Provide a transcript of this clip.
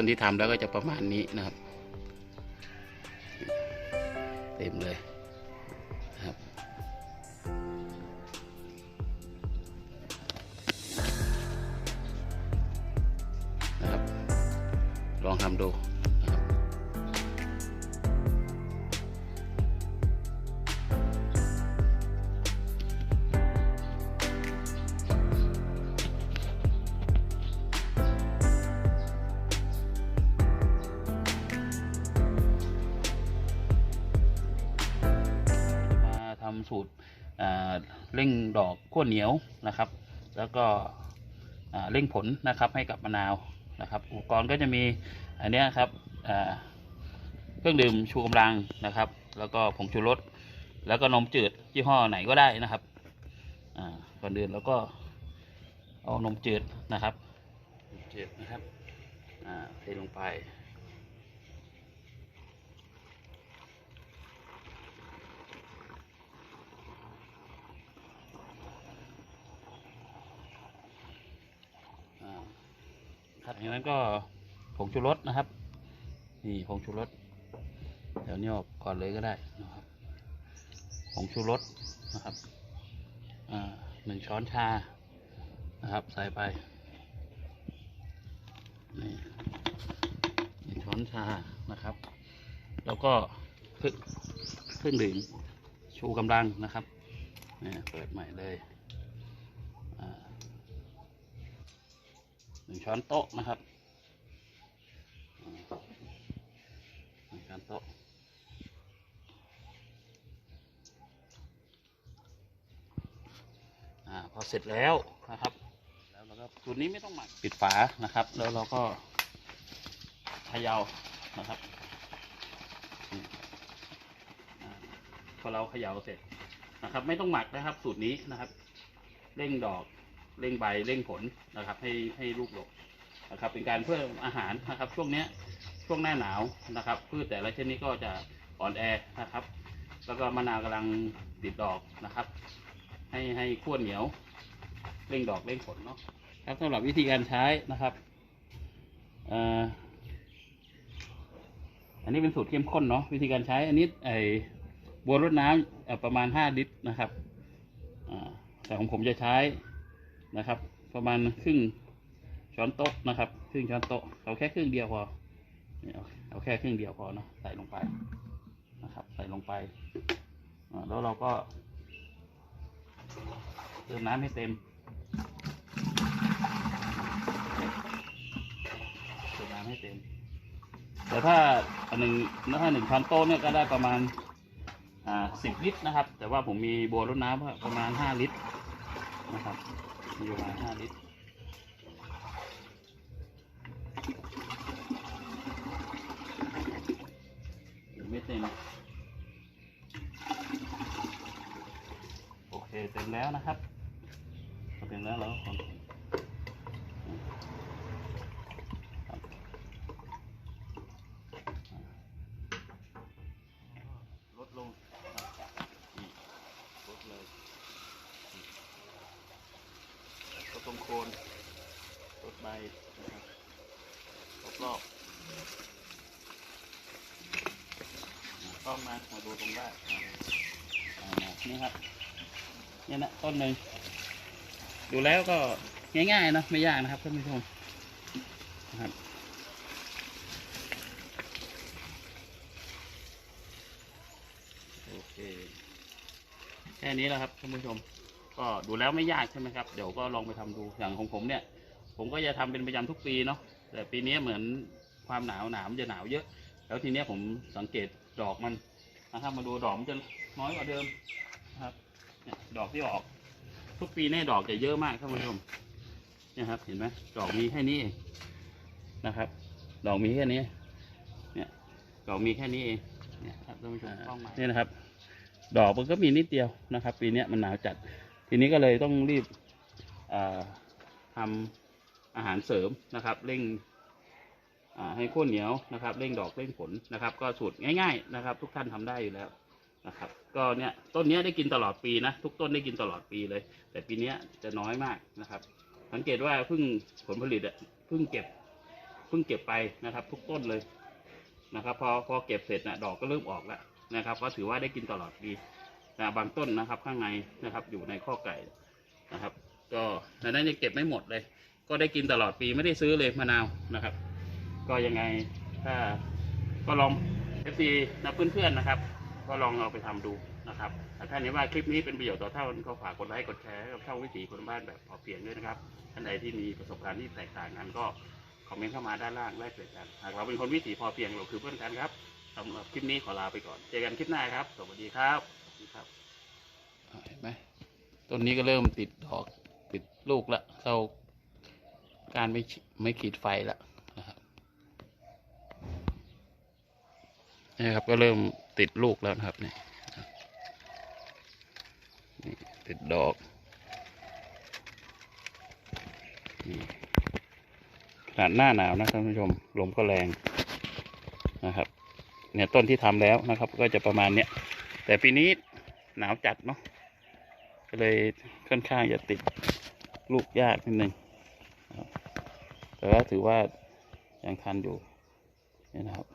ต้นที่ทำแล้วก็จะประมาณนี้นะครับ เต็มเลยนะครับ นะครับ ลองทำดู สูตรเร่งดอกขั้วเหนียวนะครับ แล้วก็เร่งผลนะครับให้กับมะนาวนะครับ อุปกรณ์ก็จะมีอันนี้ครับเครื่องดื่มชูกำลังนะครับ แล้วก็ผงชูรสแล้วก็นมจืดยี่ห้อไหนก็ได้นะครับก่อนอื่นแล้วก็เอานมจืดนะครับนมจืดนะครับเทลงไป อ่า ครับอย่างนั้นก็ผงชูรสนะครับ นี่ผงชูรสเดี๋ยวนี้ออกก่อนเลยก็ได้นะครับผงชูรสนะครับหนึ่งช้อนชานะครับ ใส่ไปนี่หนึ่งช้อนชานะครับ แล้วก็เครื่องเครื่องดื่มชูกำลังนะครับเนี่ยเปิดใหม่เลยอ่า หนึ่งช้อนโต๊ะนะครับหนึ่งช้อนโต๊ะอ่าพอเสร็จแล้วนะครับ แล้วเราก็สูตรนี้ไม่ต้องหมักปิดฝานะครับ แล้วเราก็เขย่านะครับพอเราเขย่าเสร็จนะครับ ไม่ต้องหมักนะครับ สูตรนี้นะครับเร่งดอก เร่งใบเร่งผลนะครับ ให้ให้ลูกดกนะครับ เป็นการเพิ่มอาหารนะครับ ช่วงเนี้ยช่วงหน้าหนาวนะครับพืชแต่ละชนิดก็จะอ่อนแอนะครับ แล้วก็มะนาวกำลังติดดอกนะครับ ให้ให้ขั้วเหนียวเร่งดอกเร่งผลเนาะครับสำหรับวิธีการใช้นะครับออันนี้เป็นสูตรเข้มข้นเนาะวิธีการใช้อันนี้ไอบัวรดน้ำประมาณห้าลิตรนะครับแต่ของผมจะใช้ นะครับ ประมาณครึ่งช้อนโต๊ะนะครับครึ่งช้อนโต๊ะเอาแค่ครึ่งเดียวพอเอาแค่ครึ่งเดียวพอเนาะใส่ลงไปนะครับ ใส่ลงไปแล้วเราก็เติมน้ำให้เต็มเติมน้ำให้เต็ม แต่ถ้าอันหนึ่งถ้าหนึ่งช้อนโต๊ะเนี่ยก็ได้ประมาณอ่าสิบลิตรนะครับ แต่ว่าผมมีบัวรดน้ำประมาณห้าลิตรนะครับ มีประมาณห้าลิตรไม่เต็มโอเคเต็มแล้วนะครับเต็มแล้วเราก็คนครับลดลงครับนี่ลดเลยนี่ลด ตรงโคนลดใบนะครับรอบๆก็มามาดูตรงได้านอ่านี่ครับเนี่ยนะต้นหนึ่งดูแล้วก็ง่ายๆนะไม่ยากนะครับท่านผู้ชมนะครับโอเคแค่นี้แหละครับท่านผู้ชม ก็ดูแล้วไม่ยากใช่ไหมครับ เดี๋ยวก็ลองไปทำดูอย่างของผมเนี่ย ผมก็จะทำเป็นประจำทุกปีเนาะแต่ปีนี้เหมือนความหนาวหนาวมันจะหนาวเยอะ แล้วทีเนี้ยผมสังเกตดอกมันนะครับมาดูดอกมันจะน้อยกว่าเดิมนะครับเนี่ยดอกที่ออก ทุกปีเนี่ยดอกจะเยอะมากท่านผู้ชมเนี่ยครับ เห็นไหมดอกมีแค่นี้เองนะครับ ดอกมีแค่นี้ เนี่ยดอกมีแค่นี้เองเนี่ยครับท่านผู้ชมกล้องมาเนี่ยนะครับ ดอกมันก็มีนิดเดียวนะครับ ปีเนี้ยมันหนาวจัด ทีนี้ก็เลยต้องรีบทำอาหารเสริมนะครับ เร่งให้ข้นเหนียวนะครับ เร่งดอกเร่งผลนะครับ ก็สูตรง่าย ๆนะครับ ทุกท่านทำได้อยู่แล้วนะครับ ก็เนี่ยต้นเนี้ยได้กินตลอดปีนะทุกต้นได้กินตลอดปีเลย แต่ปีนี้จะน้อยมากนะครับ สังเกตว่าเพิ่งผลผลิตอะเพิ่งเก็บเพิ่งเก็บไปนะครับ ทุกต้นเลยนะครับ พอพอเก็บเสร็จนะดอกก็เริ่มออกแล้วนะครับ ก็ถือว่าได้กินตลอดปี แต่บางต้นนะครับ ข้างในนะครับ อยู่ในข้อไก่นะครับ ก็ดังนั้นยังเก็บไม่หมดเลย ก็ได้กินตลอดปีไม่ได้ซื้อเลยมะนาวนะครับ ก็ยังไงถ้าก็ลองเอฟซีนะเพื่อนๆนะครับ ก็ลองเอาไปทำดูนะครับแต่ถ้านี้ว่าคลิปนี้เป็นประโยชน์ต่อท่านก็ฝากกดไลค์กดแชร์กับช่องวิถีคนบ้านแบบพอเพียงด้วยนะครับท่านใดที่มีประสบการณ์ที่แตกต่างกันก็คอมเมนต์เข้ามาด้านล่างแลกเปลี่ยนกันหากเราเป็นคนวิถีพอเพียงเราคือเพื่อนกันครับสำหรับคลิปนี้ขอลาไปก่อน เจอกันคลิปหน้าครับ สวัสดีครับ เห็นไหมต้นนี้ก็เริ่มติดดอกติดลูกแล้วเราการไม่ไม่ขีดไฟแล้วนะครับนี่ครับก็เริ่มติดลูกแล้วนะครับนี่นี่ติดดอกขนาดหน้าหนาวนะท่านผู้ชมลมก็แรงนะครับ เนี่ยต้นที่ทำแล้วนะครับ ก็จะประมาณเนี้ยแต่ปีนี้หนาวจัดเนาะ ก็เลยค่อนข้างจะติดลูกยากนิดนึงแต่ว่าถือว่ายังทันอยู่นี่นะครับ